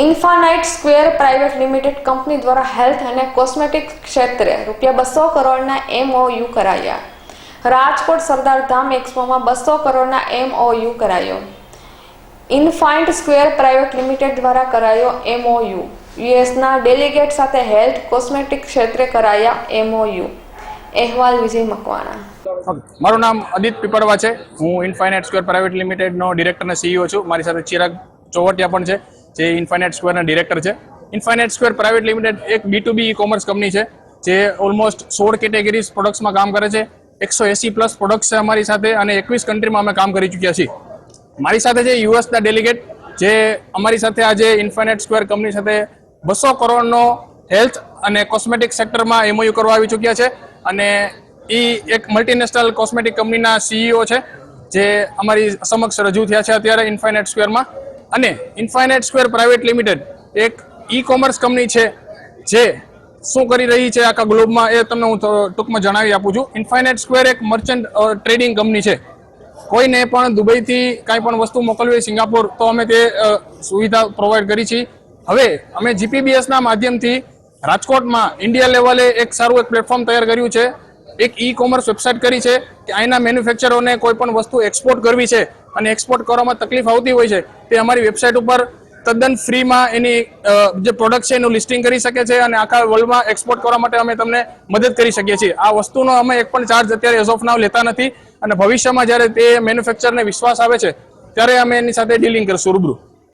Infinite square private limited company દ્વારા health અને cosmetic ક્ષેત્રે રૂપિયા બસો કરોડના એમઓયુ કરાયા. રાજકોટ સરદાર ધામ એક્સપોમાં બસો કરોડના એમઓયુ કરાયો. ઇન્ફાઇન્ટ સ્ક્વેર પ્રાઇવેટ લિમિટેડ દ્વારા કરાયો એમઓયુ. યુએસના ડેલિગેટ સાથે હેલ્થ કોસ્મેટિક ક્ષેત્રે કરાયા એમઓયુ. અહેવાલ વિજય મકવાણા. મારું નામ અદિત પીપળવા છે. હું ઇન્ફાઇનાઇટ સ્ક્વેર પ્રાઇવેટ લિમિટેડનો ડિરેક્ટર અને સીઈઓ છું. મારી સાથે ચિરાગ ચોવટિયા પણ છે. જે ઇન્ફાઇનાઇટ સ્ક્વેરના ડિરેક્ટર છે. ઇન્ફાઇનાઇટ સ્ક્વેર પ્રાઇવેટ લિમિટેડ એક B to B commerce company છે, જે ઓલમોસ્ટ સોળ કેટેગરીઝ પ્રોડક્ટ્સમાં કામ કરે છે. એકસો એસી પ્લસ પ્રોડક્ટ્સ છે અમારી સાથે અને એકવીસ કન્ટ્રીમાં અમે કામ કરી ચૂક્યા છીએ. મારી સાથે છે યુએસના ડેલિગેટ જે અમારી સાથે આજે ઇન્ફાઇનાઇટ સ્ક્વેર કંપની સાથે બસો કરોડનો હેલ્થ અને કોસ્મેટિક સેક્ટરમાં એમઓયુ કરવા આવી ચૂક્યા છે. અને એ એક મલ્ટીનેશનલ કોસ્મેટિક કંપનીના સીઈઓ છે, જે અમારી સમક્ષ રજૂ થયા છે અત્યારે ઇન્ફાઇનાઇટ સ્ક્વેરમાં અને ઇન્ફાઇનાઇટ સ્ક્વેર પ્રાઇવેટ લિમિટેડ એક ઈ કોમર્સ કંપની છે, જે શું કરી રહી છે આખા ગ્લોબમાં એ તમને હું ટૂંકમાં જણાવી આપું છું. ઇન્ફાઇનાઇટ સ્ક્વેર એક મર્ચન્ટ ટ્રેડિંગ કંપની છે. કોઈને પણ દુબઈથી કાંઈ પણ વસ્તુ મોકલવી સિંગાપુર, તો અમે તે સુવિધા પ્રોવાઈડ કરી છીએ. હવે અમે જીપીબીએસના માધ્યમથી રાજકોટમાં ઇન્ડિયા લેવલે એક સારું એક પ્લેટફોર્મ તૈયાર કર્યું છે. એક ઈ કોમર્સ વેબસાઇટ કરી છે કે અહીંના મેન્યુફેક્ચરોને કોઈ પણ વસ્તુ એક્સપોર્ટ કરવી છે અને એક્સપોર્ટ કરવામાં તકલીફ આવતી હોય છે, તે અમારી વેબસાઇટ ઉપર તદ્દન ફ્રીમાં એની જે પ્રોડક્ટ છે એનું લિસ્ટિંગ કરી શકે છે અને આખા વર્લ્ડમાં એક્સપોર્ટ કરવા માટે અમે તમને મદદ કરી શકીએ છીએ. આ વસ્તુનો અમે એક પણ ચાર્જ અત્યારે એઝ ઓફ નાવ લેતા નથી અને ભવિષ્યમાં જ્યારે તે મેન્યુફેક્ચરને વિશ્વાસ આવે છે, ત્યારે અમે એની સાથે ડીલિંગ કરશું રૂબરૂ.